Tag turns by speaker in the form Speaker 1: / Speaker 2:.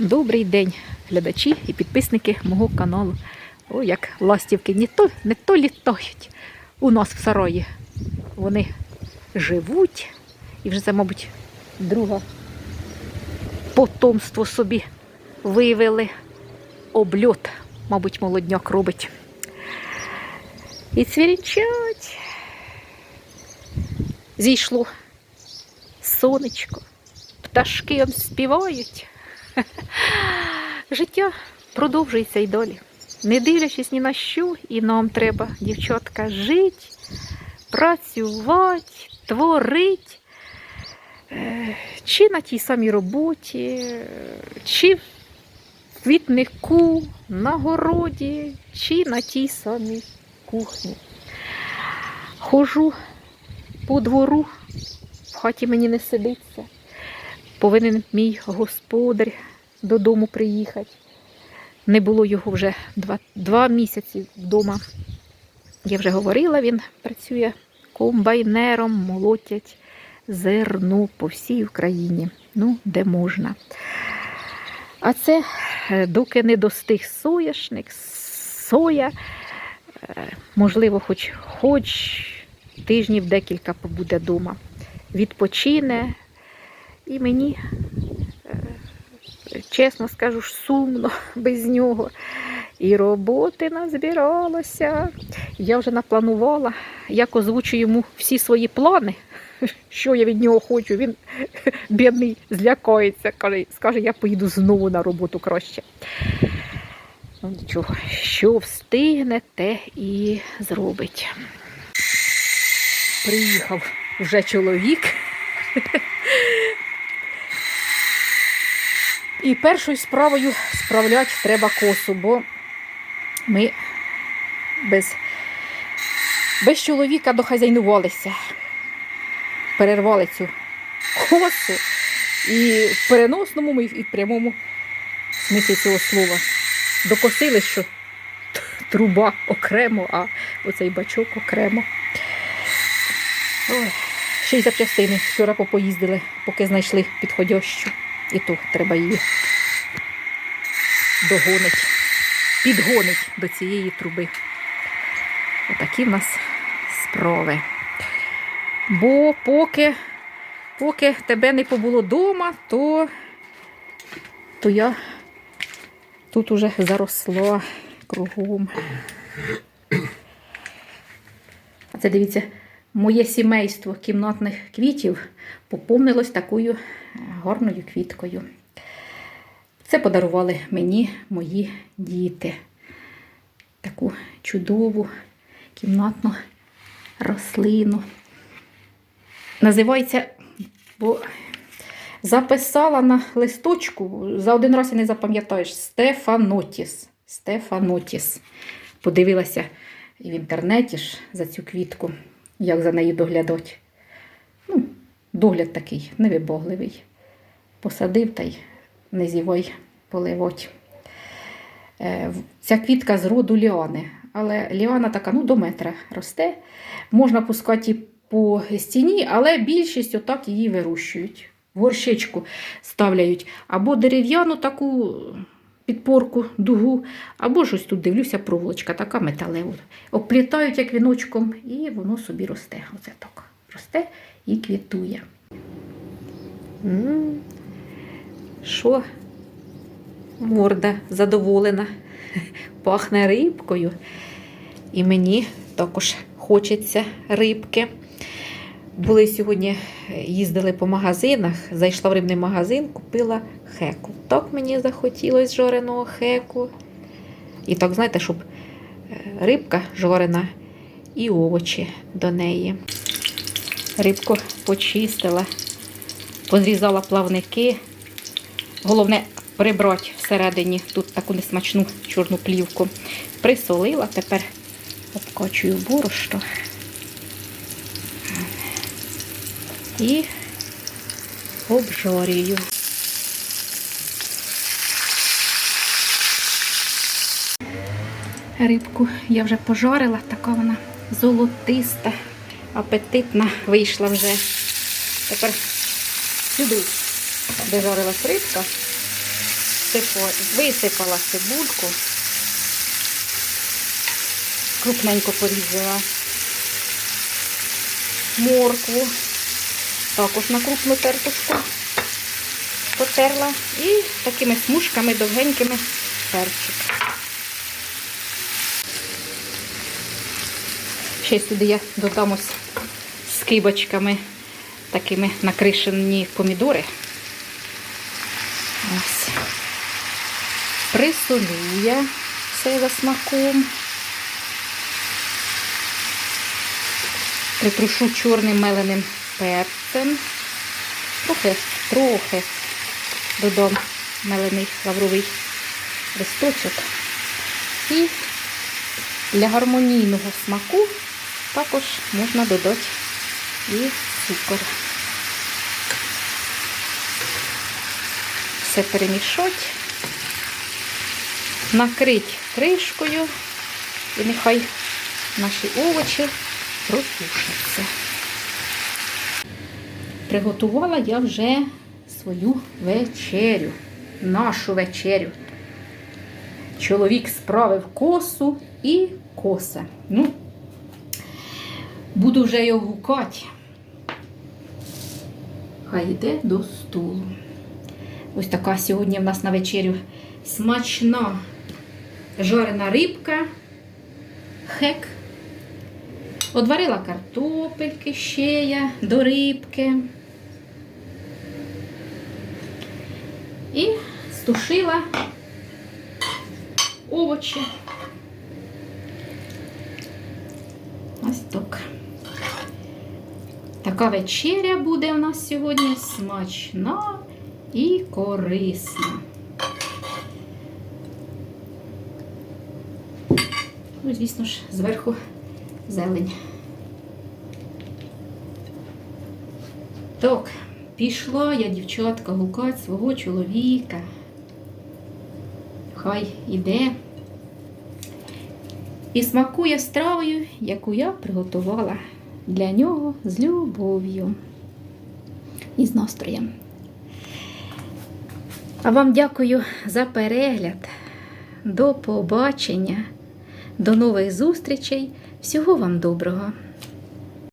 Speaker 1: Добрий день, глядачі і підписники мого каналу. О, як ластівки не то, не то літають у нас в сараї. Вони живуть і вже це, мабуть, друге потомство собі вивели. Обльот, мабуть, молодняк робить. І цвірінчать. Зійшло сонечко, пташки співають. Життя продовжується й далі. Не дивлячись ні на що, і нам треба, дівчатка, жити, працювати, творити. Е, Чи на тій самій роботі, чи в квітнику, на городі, чи на тій самій кухні. Хожу по двору, в хаті мені не сидиться. Повинен мій господар додому приїхати. Не було його вже два, два місяці вдома. Я вже говорила, він працює комбайнером, молотять зерно по всій Україні. Ну, де можна. А це, е, доки не достиг соняшник, соя, е, можливо, хоч, хоч тижнів декілька побуде вдома. Відпочине. І мені, чесно скажу, сумно без нього. І роботи назбиралося. Я вже напланувала, як озвучу йому всі свої плани, що я від нього хочу. Він бідний злякається, каже, скаже, я поїду знову на роботу краще. Ну нічого, що встигне, те і зробить. Приїхав вже чоловік. І першою справою справляти треба косу, бо ми без, без чоловіка дохазяйнувалися, перервали цю косу і в переносному, і в прямому смислі цього слова. Докосили, що труба окремо, а оцей бачок окремо. Ой, ще й запчастини вчора попоїздили, поки знайшли підходящу. І то треба її догонить, підгонить до цієї труби. Отакі в нас справи. Бо поки, поки тебе не побуло вдома, то, то я тут уже заросла кругом. А це дивіться, моє сімейство кімнатних квітів поповнилось такою е, гарною квіткою. Це подарували мені мої діти. Таку чудову кімнатну рослину. Називається, бо записала на листочку, за один раз і не запам'ятаєш, Стефанотіс. Стефанотіс. Подивилася і в інтернеті ж за цю квітку, як за нею доглядати. Ну, догляд такий невибагливий. Посадив та й не зівай поливать. Е, Ця квітка з роду ліани, але ліана така ну, до метра росте. Можна пускати і по стіні, але більшість отак її вирощують. Горщичку ставляють або дерев'яну таку підпорку, дугу, або ж ось тут дивлюся, проволочка така металева. Оплітають як віночком, і воно собі росте. Оце так. Росте і квітує. Що? Морда задоволена, пахне рибкою. І мені також хочеться рибки. Були сьогодні, їздили по магазинах, зайшла в рибний магазин, купила хеку. Так мені захотілося жореного хеку. І так, знаєте, щоб е, рибка жорена і овочі до неї. Рибку почистила, позрізала плавники. Головне прибрати всередині тут таку несмачну чорну плівку. Присолила, тепер обкачую борошно. І обжарюю. Рибку я вже пожарила, така вона золотиста, апетитна вийшла вже. Тепер сюди, де жарилась рибка, Висипала цибульку. Крупненько порізала. Моркву. Також на крупну тертушку потерла. І такими смужками довгенькими перчик. Ще сюди я додам ось з кибочками такими накришені помідори. Ось. Присолю я все за смаком. Притрушу чорним меленим перцем. Трохи, трохи додам мелений лавровий листочок. І для гармонійного смаку також можна додати і цукор. Все перемішати, накрити кришкою і нехай наші овочі протушаться. Приготувала я вже свою вечерю, нашу вечерю. Чоловік справив косу і коса. Ну, буду вже його гукати. Хай йде до столу. Ось така сьогодні в нас на вечерю смачна жарена рибка, хек. Одварила картопельки ще я до рибки. І стушила овочі. Ось так. Така вечеря буде у нас сьогодні смачна і корисна. Ну, звісно ж, зверху зелень. Так, пішла я, дівчатка, гукати свого чоловіка. Хай іде і смакує стравою, яку я приготувала для нього з любов'ю і з настроєм. А вам дякую за перегляд. До побачення, до нових зустрічей. Всього вам доброго!